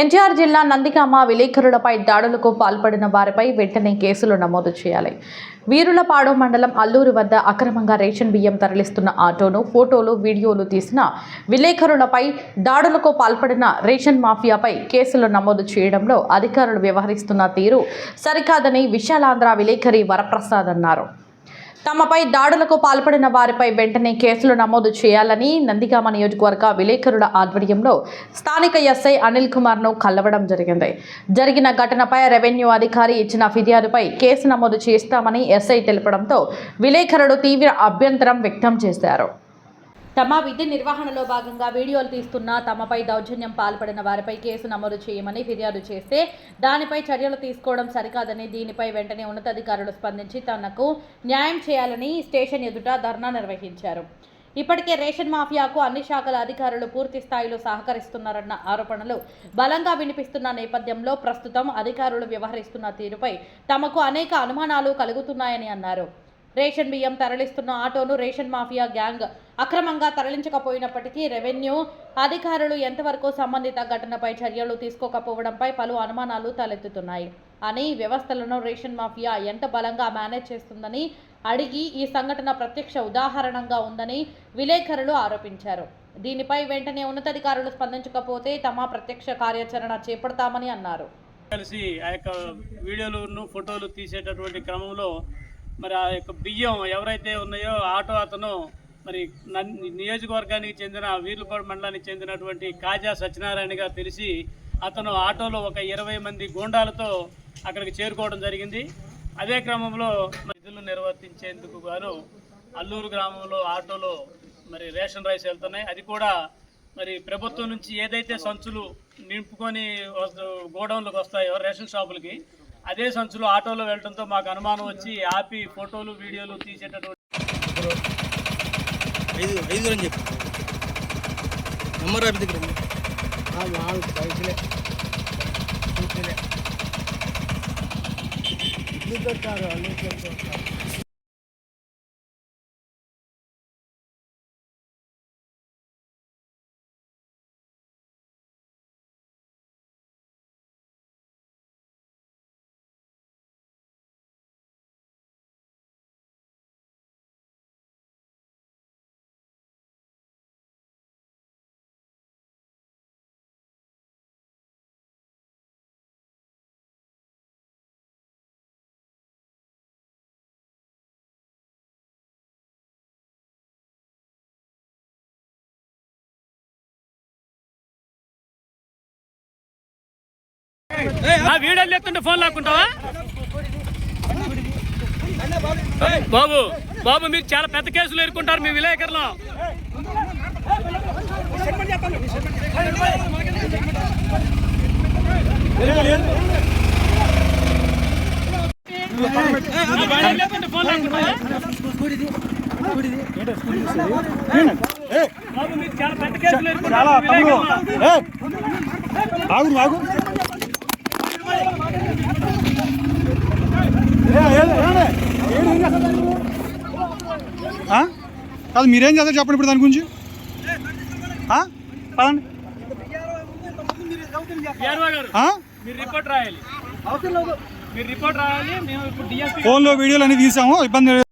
ఎన్టీఆర్ జిల్లా నందిగామ విలేకరులపై దాడులకు పాల్పడిన వారిపై వెంటనే కేసులు నమోదు చేయాలి. వీరులపాడు మండలం అల్లూరు వద్ద అక్రమంగా రేషన్ బియ్యం తరలిస్తున్న ఆటోను ఫోటోలు వీడియోలు తీసిన విలేకరులపై దాడులకు పాల్పడిన రేషన్ మాఫియాపై కేసులు నమోదు చేయడంలో అధికారులు వ్యవహరిస్తున్న తీరు సరికాదని విశాలాంధ్ర విలేకరి వరప్రసాద్ అన్నారు. తమపై దాడులకు పాల్పడిన వారిపై వెంటనే కేసులు నమోదు చేయాలని నందిగామ నియోజకవర్గ విలేకరుల ఆధ్వర్యంలో స్థానిక ఎస్ఐ అనిల్ కుమార్ను కలవడం జరిగింది. జరిగిన ఘటనపై రెవెన్యూ అధికారి ఇచ్చిన ఫిర్యాదుపై కేసు నమోదు చేస్తామని ఎస్ఐ తెలపడంతో విలేకరులు తీవ్ర అభ్యంతరం వ్యక్తం చేశారు. తమ విధి నిర్వహణలో భాగంగా వీడియోలు తీస్తున్న తమపై దౌర్జన్యం పాల్పడిన వారిపై కేసు నమోదు చేయమని ఫిర్యాదు చేస్తే దానిపై చర్యలు తీసుకోవడం సరికాదని దీనిపై వెంటనే ఉన్నతాధికారులు స్పందించి తనకు న్యాయం చేయాలని స్టేషన్ ఎదుట ధర్నా నిర్వహించారు. ఇప్పటికే రేషన్ మాఫియాకు అన్ని శాఖల అధికారులు పూర్తి స్థాయిలో సహకరిస్తున్నారన్న ఆరోపణలు బలంగా వినిపిస్తున్న నేపథ్యంలో ప్రస్తుతం అధికారులు వ్యవహరిస్తున్న తీరుపై తమకు అనేక అనుమానాలు కలుగుతున్నాయని అన్నారు. రేషన్ బియ్యం తరలిస్తున్న ఆటోను రేషన్ మాఫియా గ్యాంగ్ అక్రమంగా తరలించకపోయినప్పటికీ రెవెన్యూ అధికారులు ఎంతవరకు సంబంధిత ఘటనపై చర్యలు తీసుకోకపోవడంపై పలు అనుమానాలు తలెత్తుతున్నాయి. అని వ్యవస్థలను రేషన్ మాఫియా ఎంత బలంగా మేనేజ్ చేస్తుందని అడిగి ఈ సంఘటన ప్రత్యక్ష ఉదాహరణగా ఉందని విలేకరులు ఆరోపించారు. దీనిపై వెంటనే ఉన్నతాధికారులు స్పందించకపోతే తమ ప్రత్యక్ష కార్యాచరణ చేపడతామని అన్నారు. కలిసి ఆ యొక్క వీడియోలు ఫోటోలు తీసేటటువంటి క్రమంలో మరి ఆ యొక్క బియ్యం ఎవరైతే ఉన్నాయో ఆటో అతను మరి నన్- నియోజకవర్గానికి చెందిన వీర్లపాడు మండలానికి చెందినటువంటి కాజా సత్యనారాయణ గారు తెలిసి అతను ఆటోలో ఒక ఇరవై మంది గూండాలతో అక్కడికి చేరుకోవడం జరిగింది. అదే క్రమంలో విధులు నిర్వర్తించేందుకు గాను అల్లూరు గ్రామంలో ఆటోలో మరి రేషన్ రైస్ వెళ్తున్నాయి. అది కూడా మరి ప్రభుత్వం నుంచి ఏదైతే సంచులు నింపుకొని గోడౌన్లకు వస్తాయో రేషన్ షాపులకి అదే సంచులు ఆటోలో వెళ్ళడంతో మాకు అనుమానం వచ్చి ఆపి ఫోటోలు వీడియోలు తీసేటటువంటి ఐదు ఐదు అని చెప్పు. దగ్గర ఆ వీడియో ఎత్తుంటే ఫోన్ లాక్కుంటావా బాబు బాబు మీరు చాలా పెద్ద కేసులు ఎదుర్కొంటారు మీ విలేకరులో ఆగు ఆగు కాదు మీరేం చేస్తారు చెప్పండి ఇప్పుడు దాని గురించి? పదండి. రిపోర్ట్ రాయాలి. మీరు రిపోర్ట్ రాయాలి మేము ఇప్పుడు డిఎస్పీ ఫోన్లో వీడియోలు అన్ని తీసాము ఇబ్బంది